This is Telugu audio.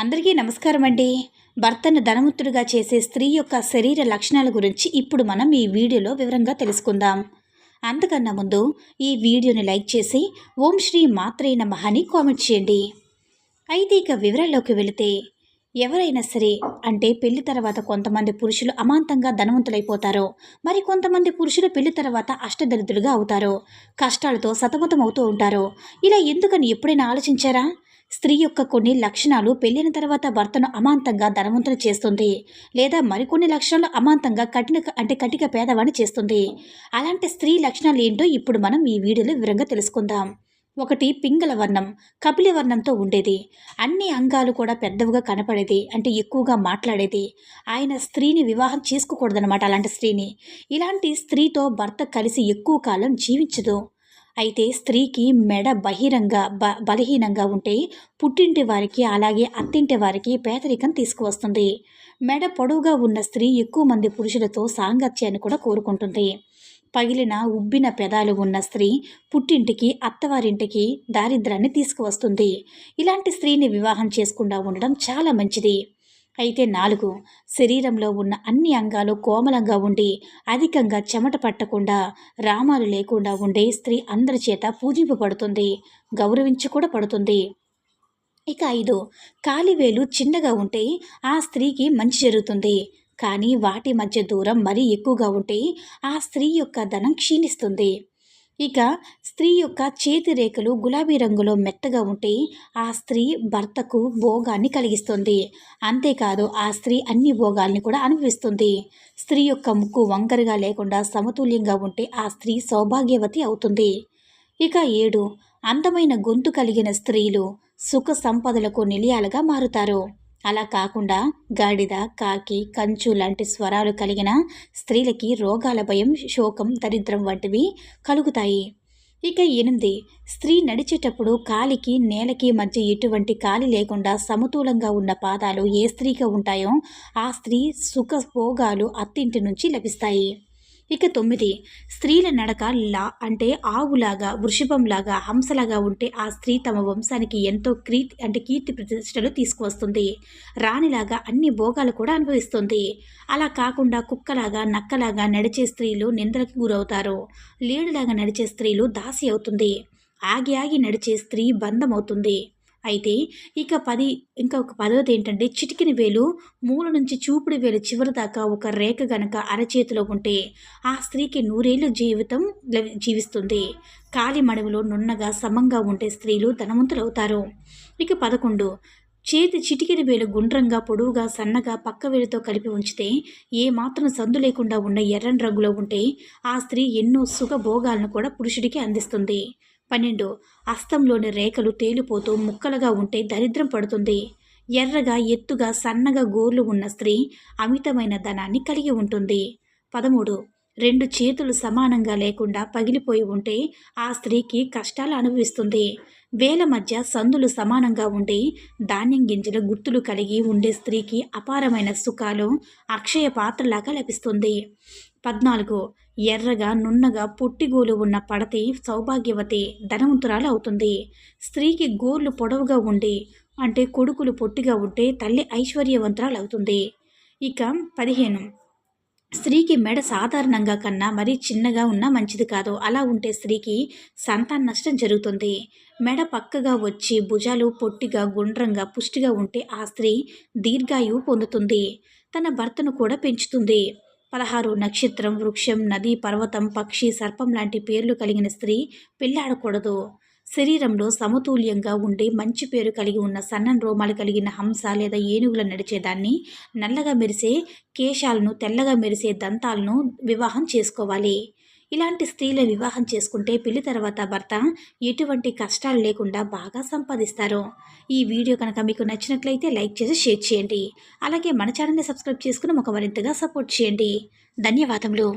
అందరికీ నమస్కారం అండి. భర్తను ధనవంతుడిగా చేసే స్త్రీ యొక్క శరీర లక్షణాల గురించి ఇప్పుడు మనం ఈ వీడియోలో వివరంగా తెలుసుకుందాం. అంతకన్నా ముందు ఈ వీడియోని లైక్ చేసి ఓం శ్రీ మాత్రే నమ అని కామెంట్ చేయండి. అయితే ఇక వివరాల్లోకి వెళితే ఎవరైనా సరే అంటే పెళ్ళి తర్వాత కొంతమంది పురుషులు అమాంతంగా ధనవంతులైపోతారు మరి కొంతమంది పురుషులు పెళ్ళి తర్వాత అష్టదరిద్రులుగా అవుతారు కష్టాలతో సతమతం అవుతూ ఉంటారు ఇలా ఎందుకని ఎప్పుడైనా ఆలోచించారా? స్త్రీ యొక్క కొన్ని లక్షణాలు పెళ్ళిన తర్వాత భర్తను అమాంతంగా ధనవంతులు చేస్తుంది లేదా మరికొన్ని లక్షణాలు అమాంతంగా కఠిన అంటే కటిక పేదవాణి చేస్తుంది. అలాంటి స్త్రీ లక్షణాలు ఏంటో ఇప్పుడు మనం ఈ వీడియోలో వివరంగా తెలుసుకుందాం. ఒకటి పింగళ వర్ణం. కపిలి వర్ణంతో ఉండేది. అన్ని అంగాలు కూడా పెద్దవిగా కనపడేది అంటే ఎక్కువగా మాట్లాడేది. ఆయన స్త్రీని వివాహం చేసుకోకూడదనమాట అలాంటి స్త్రీని. ఇలాంటి స్త్రీతో భర్త కలిసి ఎక్కువ కాలం జీవించదు. అయితే స్త్రీకి మెడ బహిరంగ బ బలహీనంగా ఉంటే పుట్టింటి వారికి అలాగే అత్తింటి వారికి పేదరికం తీసుకువస్తుంది. మెడ పొడవుగా ఉన్న స్త్రీ ఎక్కువ మంది పురుషులతో సాంగత్యాన్ని కూడా కోరుకుంటుంది. పగిలిన ఉబ్బిన పెదాలు ఉన్న స్త్రీ పుట్టింటికి అత్తవారింటికి దారిద్రాన్ని తీసుకువస్తుంది. ఇలాంటి స్త్రీని వివాహం చేసుకుండా ఉండడం చాలా మంచిది. అయితే నాలుగు. శరీరంలో ఉన్న అన్ని అంగాలు కోమలంగా ఉండి అధికంగా చెమట పట్టకుండా రామాలు లేకుండా ఉండే స్త్రీ అందరి చేత పూజింపబడుతుంది గౌరవించి కూడా పడుతుంది. ఇక ఐదు. కాలివేలు చిన్నగా ఉంటే ఆ స్త్రీకి మంచి జరుగుతుంది. కానీ వాటి మధ్య దూరం మరీ ఎక్కువగా ఉంటే ఆ స్త్రీ యొక్క ధనం క్షీణిస్తుంది. ఇక స్త్రీ యొక్క చేతి రేఖలు గులాబీ రంగులో మెత్తగా ఉంటే ఆ స్త్రీ భర్తకు భోగాన్ని కలిగిస్తుంది. అంతేకాదు ఆ స్త్రీ అన్ని భోగాల్ని కూడా అనుభవిస్తుంది. స్త్రీ యొక్క ముక్కు వంకరగా లేకుండా సమతుల్యంగా ఉంటే ఆ స్త్రీ సౌభాగ్యవతి అవుతుంది. ఇక ఏడు. అందమైన గొంతు కలిగిన స్త్రీలు సుఖ సంపదలకు నిలయాలుగా మారుతారు. అలా కాకుండా గాడిద కాకి కంచు లాంటి స్వరాలు కలిగిన స్త్రీలకి రోగాల భయం శోకం దరిద్రం వంటివి కలుగుతాయి. ఇక ఎనిమిది స్త్రీ నడిచేటప్పుడు కాలికి నేలకి మధ్య ఎటువంటి కాలి లేకుండా సమతూలంగా ఉన్న పాదాలు ఏ స్త్రీగా ఉంటాయో ఆ స్త్రీ సుఖ భోగాలు అత్తింటి నుంచి లభిస్తాయి. ఇక తొమ్మిది. స్త్రీల నడక లా అంటే ఆవులాగా వృషభంలాగా హంసలాగా ఉంటే ఆ స్త్రీ తమ వంశానికి ఎంతో క్రీతి అంటే కీర్తి ప్రతిష్టలు తీసుకువస్తుంది. రాణిలాగా అన్ని భోగాలు కూడా అనుభవిస్తుంది. అలా కాకుండా కుక్కలాగా నక్కలాగా నడిచే స్త్రీలు నిందలకు గురవుతారు. లేడులాగా నడిచే స్త్రీలు దాసి అవుతుంది. ఆగి ఆగి నడిచే స్త్రీ బంధం అవుతుంది అయితే ఇక పది ఇంకా ఒక పదవది ఏంటంటే చిటికిన వేలు మూల నుంచి చూపుడు వేలు చివరి దాకా ఒక రేఖ గనక అరచేతిలో ఉంటే ఆ స్త్రీకి నూరేళ్ళు జీవితం జీవిస్తుంది. కాలి మడవలో నున్నగా సమంగా ఉంటే స్త్రీలు ధనవంతులవుతారు. ఇక పదకొండు. చేతి చిటికిన వేలు గుండ్రంగా పొడవుగా సన్నగా పక్క వేలుతో కలిపి ఉంచితే ఏ మాత్రం సందు లేకుండా ఉన్న ఎర్రని రంగులో ఉంటే ఆ స్త్రీ ఎన్నో సుఖ భోగాలను కూడా పురుషుడికి అందిస్తుంది. పన్నెండు. అస్తంలోని రేఖలు తేలిపోతూ ముక్కలుగా ఉంటే దరిద్రం పడుతుంది. ఎర్రగా ఎత్తుగా సన్నగా గోర్లు ఉన్న స్త్రీ అమితమైన ధనాన్ని కలిగి ఉంటుంది. పదమూడు. రెండు చేతులు సమానంగా లేకుండా పగిలిపోయి ఉంటే ఆ స్త్రీకి కష్టాలు అనుభవిస్తుంది. వేల మధ్య సందులు సమానంగా ఉండి ధాన్యం గింజల గుర్తులు కలిగి ఉండే స్త్రీకి అపారమైన సుఖాలు అక్షయ పాత్రలాగా లభిస్తుంది. పద్నాలుగు. ఎర్రగా నున్నగా పుట్టిగోలు ఉన్న పడతి సౌభాగ్యవతి ధనవంతురాలు అవుతుంది. స్త్రీకి గోర్లు పొడవుగా ఉండి అంటే కొడుకులు పొట్టిగా ఉంటే తల్లి ఐశ్వర్యవంతురాలు అవుతుంది. ఇక పదిహేను. స్త్రీకి మెడ సాధారణంగా కన్నా మరీ చిన్నగా ఉన్నా మంచిది కాదు. అలా ఉంటే స్త్రీకి సంతాన నష్టం జరుగుతుంది. మెడ పక్కగా వచ్చి భుజాలు పొట్టిగా గుండ్రంగా పుష్టిగా ఉంటే ఆ స్త్రీ దీర్ఘాయువు పొందుతుంది. తన భర్తను కూడా పెంచుతుంది. పదహారు నక్షత్రం వృక్షం నది పర్వతం పక్షి సర్పం లాంటి పేర్లు కలిగిన స్త్రీ పెళ్ళాడకూడదు శరీరంలో సమతుల్యంగా ఉండి మంచి పేరు కలిగి ఉన్న సన్నన్ రోమాలు కలిగిన హంస లేదా ఏనుగుల నడిచేదాన్ని నల్లగా మెరిసే కేశాలను తెల్లగా మెరిసే దంతాలను వివాహం చేసుకోవాలి. ఇలాంటి స్త్రీల వివాహం చేసుకుంటే పెళ్ళి తర్వాత భర్త ఎటువంటి కష్టాలు లేకుండా బాగా సంపాదిస్తారు. ఈ వీడియో కనుక మీకు నచ్చినట్లయితే లైక్ చేసి షేర్ చేయండి. అలాగే మన ఛానల్ని సబ్స్క్రైబ్ చేసుకుని ఒక మరింతగా సపోర్ట్ చేయండి. ధన్యవాదములు.